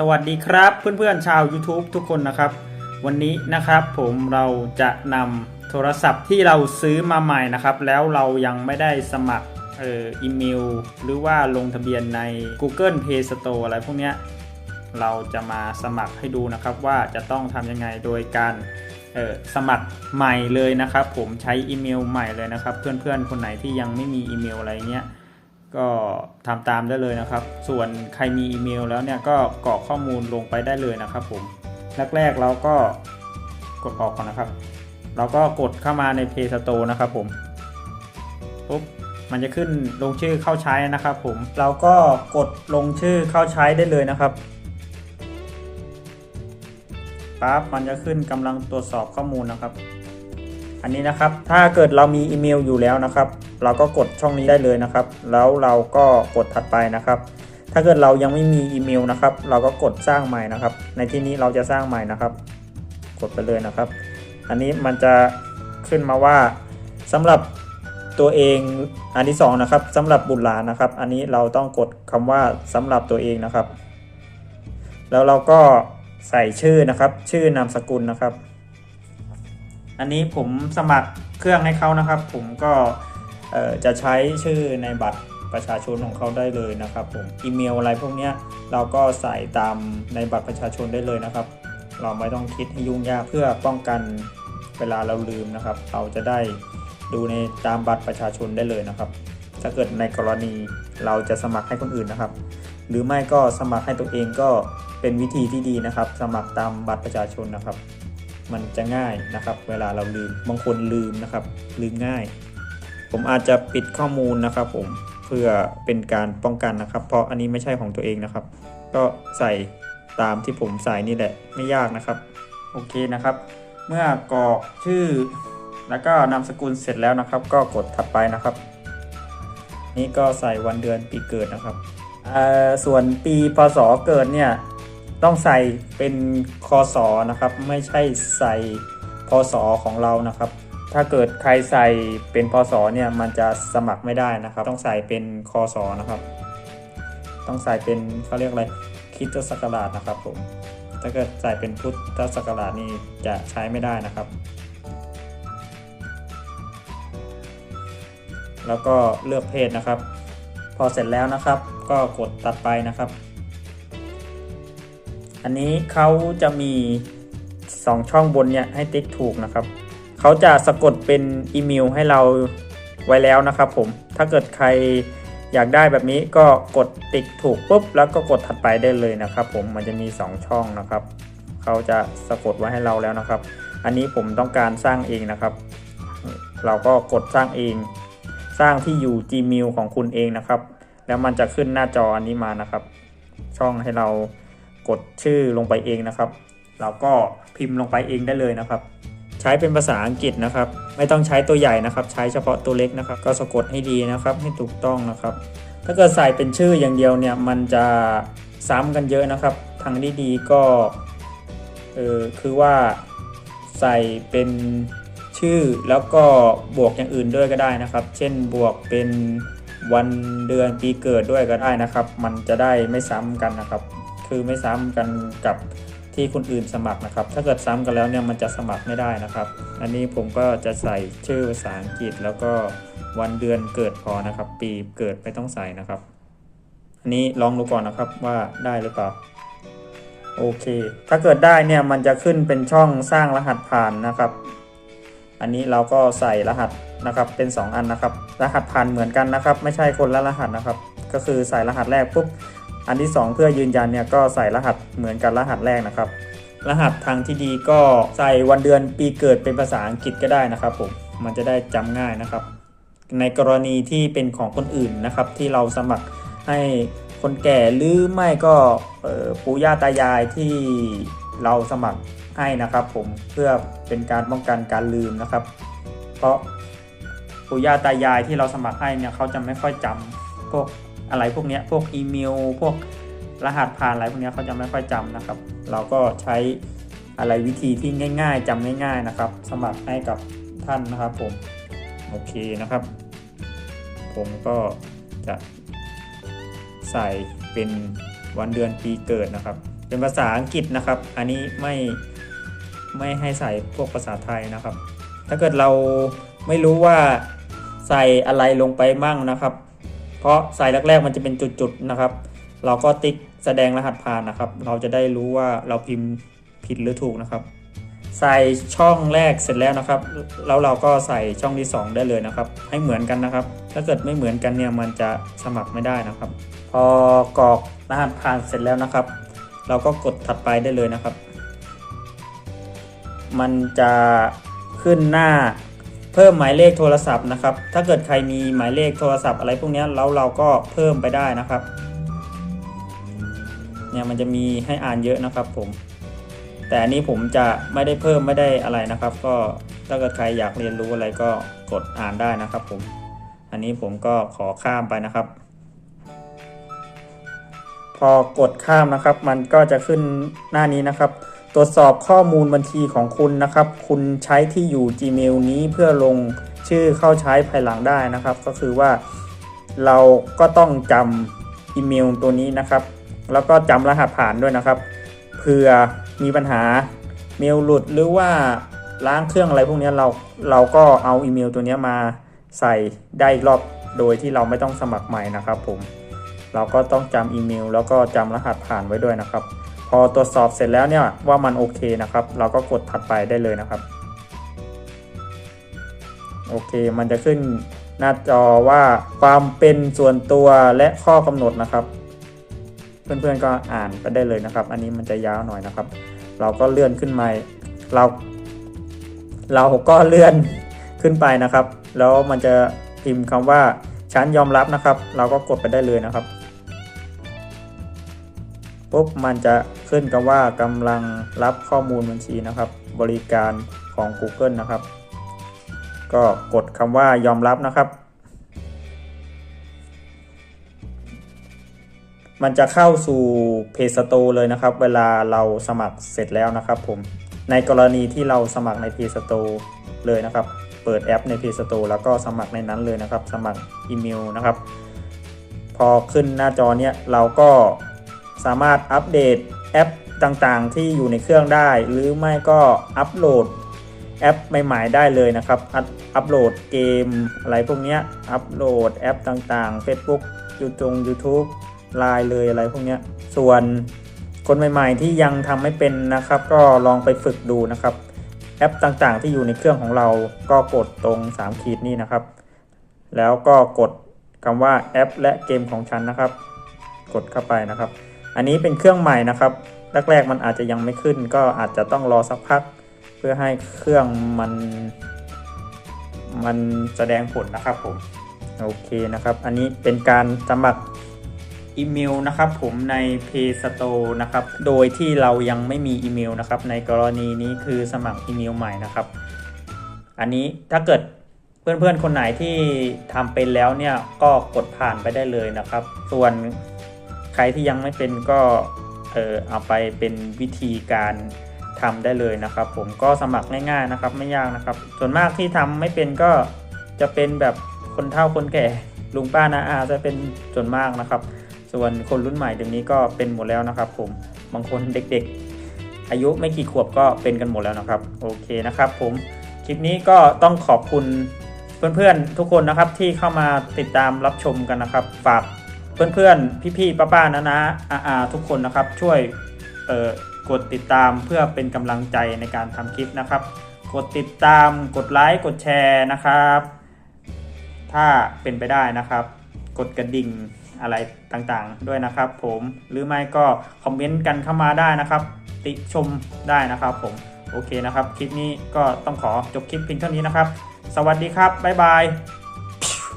สวัสดีครับเพื่อนๆชาว YouTube ทุกคนนะครับ วันนี้นะครับผมเราจะนำโทรศัพท์ที่เราซื้อมาใหม่นะครับ แล้วเรายังไม่ได้สมัครเอ่ออีเมล หรือว่าลงทะเบียนใน Google Play Store อะไรพวกนี้เราจะมาสมัครให้ดูนะครับว่าจะต้องทำยังไงโดยการออสมัครใหม่เลยนะครับ ผมใช้อีเมลใหม่เลยนะครับ เพื่อนๆคนไหนที่ยังไม่มีอีเมลอะไรเงี้ย ก็ทำตามได้เลยนะครับ ส่วนใครมีอีเมลแล้วเนี่ยก็กรอกข้อมูลลงไปได้เลยนะครับผมแรกๆเราก็กดออกก่อนนะครับ เราก็กดเข้ามาใน Play Store นะครับผมปุ๊บมันจะขึ้นลงชื่อเข้าใช้นะครับผมเราก็กดลงชื่อเข้าใช้ได้เลยนะครับปั๊บมันจะขึ้นกำลังตรวจสอบข้อมูลนะครับ อันนี้นะครับ ถ้าเกิดเรามีอีเมลอยู่แล้วนะครับ เราก็กดช่องนี้ได้เลยนะครับ แล้วเราก็กดถัดไปนะครับ ถ้าเกิดเรายังไม่มีอีเมลนะครับ เราก็กดสร้างใหม่นะครับ ในที่นี้เราจะสร้างใหม่นะครับ กดไปเลยนะครับ อันนี้มันจะขึ้นมาว่าสำหรับตัวเองอันที่สองนะครับสำหรับบุตรหลานนะครับ อันนี้เราต้องกดคำว่าสำหรับตัวเองนะครับ แล้วเราก็ใส่ชื่อนะครับ ชื่อนามสกุลนะครับ อันนี้ผมสมัครเครื่องให้เขานะครับ ผมก็จะใช้ชื่อในบัตรประชาชนของเขาได้เลยนะครับ ผมอีเมลอะไรพวกนี้เราก็ใส่ตามในบัตรประชาชนได้เลยนะครับ เราไม่ต้องคิดให้ยุ่งยากเพื่อป้องกันเวลาเราลืมนะครับ เราจะได้ดูในตามบัตรประชาชนได้เลยนะครับ ถ้าเกิดในกรณีเราจะสมัครให้คนอื่นนะครับ หรือไม่ก็สมัครให้ตัวเองก็เป็นวิธีที่ดีนะครับ สมัครตามบัตรประชาชนนะครับ มันจะง่ายนะครับ เวลาเราลืมบางคนลืมนะครับ ลืมง่าย ผมอาจจะปิดข้อมูลนะครับ ผมเพื่อเป็นการป้องกันนะครับ เพราะอันนี้ไม่ใช่ของตัวเองนะครับ ก็ใส่ตามที่ผมใส่นี่แหละไม่ยากนะครับ โอเคนะครับ เมื่อกรอกชื่อ แล้วก็นามสกุลเสร็จแล้วนะครับ ก็กดถัดไปนะครับ นี่ก็ใส่วันเดือนปีเกิดนะครับส่วนปีพศเกิดเนี่ย ต้องใส่เป็นคศนะครับ ไม่ใช่ใส่พศของเรานะครับ ถ้าเกิดใครใส่เป็นพศเนี่ยมันจะสมัครไม่ได้นะครับ ต้องใส่เป็นคศนะครับ ต้องใส่เป็นเขาเรียกอะไรคริสตศักราชนะครับผมถ้าเกิดใส่เป็นพุทธศักราชนี่จะใช้ไม่ได้นะครับ แล้วก็เลือกเพศนะครับ พอเสร็จแล้วนะครับ ก็กดตัดไปนะครับ อันนี้เขาจะมี 2 ช่องบนเนี่ยให้ติ๊กถูกนะครับ เขาจะสะกดเป็นอีเมลให้เราไว้แล้วนะครับผม ถ้าเกิดใครอยากได้แบบนี้ก็กดติ๊กถูกปุ๊บ แล้วก็กดถัดไปได้เลยนะครับ ผม มันจะมี 2 ช่องนะครับ เขาจะสะกดไว้ให้เราแล้วนะครับ อันนี้ผมต้องการสร้างเองนะครับ เราก็กดสร้างเอง สร้างที่อยู่ Gmail ของคุณเองนะครับ แล้วมันจะขึ้นหน้าจออันนี้มานะครับ ช่องให้เรา กดชื่อลงไปเองนะครับเราก็พิมพ์ลงไปเองได้เลยนะครับ ใช้เป็นภาษาอังกฤษนะครับ ไม่ต้องใช้ตัวใหญ่นะครับ ใช้เฉพาะตัวเล็กนะครับ ก็สะกดให้ดีนะครับ ให้ถูกต้องนะครับ ถ้าเกิดใส่เป็นชื่ออย่างเดียวเนี่ยมันจะซ้ำกันเยอะนะครับทางที่ดีก็เออคือว่าใส่เป็นชื่อแล้วก็บวกอย่างอื่นด้วยก็ได้นะครับ เช่นบวกเป็นวันเดือนปีเกิดด้วยก็ได้นะครับ มันจะได้ไม่ซ้ำกันนะครับ คือไม่ซ้ำกันกับที่คนอื่นสมัครนะครับ ถ้าเกิดซ้ำกันแล้วเนี่ยมันจะสมัครไม่ได้นะครับ อันนี้ผมก็จะใส่ชื่อภาษาอังกฤษ แล้วก็วันเดือนเกิดพอนะครับ ปีเกิดไม่ต้องใส่นะครับ อันนี้ลองดูก่อนนะครับว่าได้หรือเปล่าโอเค ถ้าเกิดได้เนี่ยมันจะขึ้นเป็นช่องสร้างรหัสผ่านนะครับ อันนี้เราก็ใส่รหัสนะครับเป็น 2 อันนะครับ รหัสผ่านเหมือนกันนะครับ ไม่ใช่คนละรหัสนะครับ ก็คือใส่รหัสแรกปุ๊บ อันที่ 2 เพื่อยืนยันเนี่ยก็ใส่รหัสเหมือนกันรหัสแรกนะครับ รหัสทางที่ดีก็ใส่วันเดือนปีเกิดเป็นภาษาอังกฤษก็ได้นะครับผมมันจะได้จำง่ายนะครับ ในกรณีที่เป็นของคนอื่นนะครับ ที่เราสมัครให้คนแก่หรือไม่ก็ปู่ย่าตายายที่เราสมัครให้นะครับ ผมเพื่อเป็นการป้องกันการลืมนะครับ เพราะปู่ย่าตายายที่เราสมัครให้เนี่ยเขาจะไม่ค่อยจำพวก อะไรพวกนี้พวกอีเมล พวกรหัสผ่านอะไรพวกนี้เขาจะไม่ค่อยจำนะครับ เราก็ใช้อะไรวิธีที่ง่าย ๆจำง่าย ๆนะครับ สมัครให้กับท่านนะครับผมโอเคนะครับ ผมก็จะใส่เป็นวันเดือนปีเกิดนะครับ เป็นภาษาอังกฤษนะครับ อันนี้ไม่ไม่ให้ใส่พวกภาษาไทยนะครับ ถ้าเกิดเราไม่รู้ว่าใส่อะไรลงไปมั่งนะครับ เพราะใส่แรกๆมันจะเป็นจุดๆนะครับ เราก็ติ๊กแสดงรหัสผ่านนะครับ เราจะได้รู้ว่าเราพิมพ์ผิดหรือถูกนะครับ ใส่ช่องแรกเสร็จแล้วนะครับ แล้วเราก็ใส่ช่องที่ 2 ได้เลยนะครับ ให้เหมือนกันนะครับ ถ้าเกิดไม่เหมือนกันเนี่ยมันจะสมัครไม่ได้นะครับ พอกรอกรหัสผ่านเสร็จแล้วนะครับ เราก็กดถัดไปได้เลยนะครับ มันจะขึ้นหน้า เพิ่มหมายเลขโทรศัพท์นะครับ ถ้าเกิดใครมีหมายเลขโทรศัพท์อะไรพวกนี้แล้วเราก็เพิ่มไปได้นะครับ เนี่ยมันจะมีให้อ่านเยอะนะครับผม แต่อันนี้ผมจะไม่ได้เพิ่มไม่ได้อะไรนะครับ ก็ถ้าเกิดใครอยากเรียนรู้อะไรก็กดอ่านได้นะครับผม อันนี้ผมก็ขอข้ามไปนะครับ พอกดข้ามนะครับ มันก็จะขึ้นหน้านี้นะครับ รวจสอบข้อมูลบัญชีของคุณนะครับ คุณใช้ที่อยู่ Gmail นี้เพื่อลงชื่อเข้าใช้ภายหลังได้นะครับ ก็คือว่าเราก็ต้องจำอีเมลตัวนี้นะครับ แล้วก็จำรหัสผ่านด้วยนะครับเผื่อมีปัญหาเมลหลุดหรือว่าล้างเครื่องอะไรพวกนี้เราเราก็เอาอีเมลตัวนี้มาใส่ได้อีกรอบโดยที่เราไม่ต้องสมัครใหม่นะครับผมเราก็ต้องจำอีเมลแล้วก็จำรหัสผ่านไว้ด้วยนะครับ พอตรวจสอบเสร็จแล้วเนี่ยว่ามันโอเคนะครับ เราก็กดถัดไปได้เลยนะครับ โอเค มันจะขึ้นหน้าจอว่าความเป็นส่วนตัวและข้อกำหนดนะครับ เพื่อนๆก็อ่านไปได้เลยนะครับ อันนี้มันจะยาวหน่อยนะครับ เราก็เลื่อนขึ้นมาเรา เราก็เลื่อนขึ้นไปนะครับ แล้วมันจะพิมพ์คำว่าฉันยอมรับนะครับ เราก็กดไปได้เลยนะครับ ปุ๊บมันจะขึ้นกับว่ากำลังรับข้อมูลบัญชีนะครับ บริการของ Google นะครับ ก็กดคำว่ายอมรับนะครับ มันจะเข้าสู่เพจสโตร์เลยนะครับ เวลาเราสมัครเสร็จแล้วนะครับผมในกรณีที่เราสมัครในเพจสโตร์เลยนะครับ เปิดแอปในเพจสโตร์แล้วก็สมัครในนั้นเลยนะครับ สมัครอีเมลนะครับ พอขึ้นหน้าจอเนี้ยเราก็ สามารถอัปเดตแอปต่างๆ ที่อยู่ในเครื่องได้ หรือไม่ก็อัปโหลดแอปใหม่ๆได้เลยนะครับอัปโหลดเกมอะไรพวกนี้อัปโหลดแอปต่างๆ Facebook ยูทง YouTube ไลน์เลยอะไรพวกนี้ส่วนคนใหม่ๆที่ยังทำไม่เป็นนะครับ ก็ลองไปฝึกดูนะครับ แอปต่างๆ ที่อยู่ในเครื่องของเราก็กดตรง 3 ขีดนี่นะครับ แล้วก็กดคำว่าแอปและเกมของฉันนะครับ กดเข้าไปนะครับ อันนี้เป็นเครื่องใหม่นะครับแรกๆมันอาจจะยังไม่ขึ้น ก็อาจจะต้องรอสักพัก เพื่อให้เครื่องมัน มันแสดงผลนะครับผมโอเคนะครับ อันนี้เป็นการสมัครอีเมลนะครับผมใน Play Store นะครับ โดยที่เรายังไม่มีอีเมลนะครับ ในกรณีนี้คือสมัครอีเมลใหม่นะครับ อันนี้ถ้าเกิดเพื่อนๆ คนไหนที่ทำเป็นแล้วเนี่ยก็กดผ่านไปได้เลยนะครับ ส่วน ครที่ยังไม่เป็นก็เออเอาไปเป็นวิธีการทำได้เลยนะครับ ผมก็สมัครง่ายๆนะครับไม่ยากนะครับ ส่วนมากที่ทำไม่เป็นก็จะเป็นแบบคนเฒ่าคนแก่ลุงป้านาอาจะเป็นส่วนมากนะครับ ส่วนคนรุ่นใหม่เดี๋ยวนี้ก็เป็นหมดแล้วนะครับ ผมบางคนเด็กๆ อายุไม่กี่ขวบก็เป็นกันหมดแล้วนะครับ โอเคนะครับ ผมคลิปนี้ก็ต้องขอบคุณเพื่อนๆทุกคนนะครับที่เข้ามาติดตามรับชมกันนะครับ ฝาก เพื่อนๆ พี่ๆ ป้าๆนะนะอาๆทุกคนนะครับช่วยกดติดตามเพื่อเป็นกำลังใจในการทำคลิปนะครับ กดติดตามกดไลค์กดแชร์นะครับ ถ้าเป็นไปได้นะครับ กดกระดิ่งอะไรต่างๆด้วยนะครับ ผมหรือไม่ก็คอมเมนต์กันเข้ามาได้นะครับ ติชมได้นะครับ ผมโอเคนะครับ คลิปนี้ก็ต้องขอจบคลิปเพียงเท่านี้นะครับ สวัสดีครับบ๊ายบาย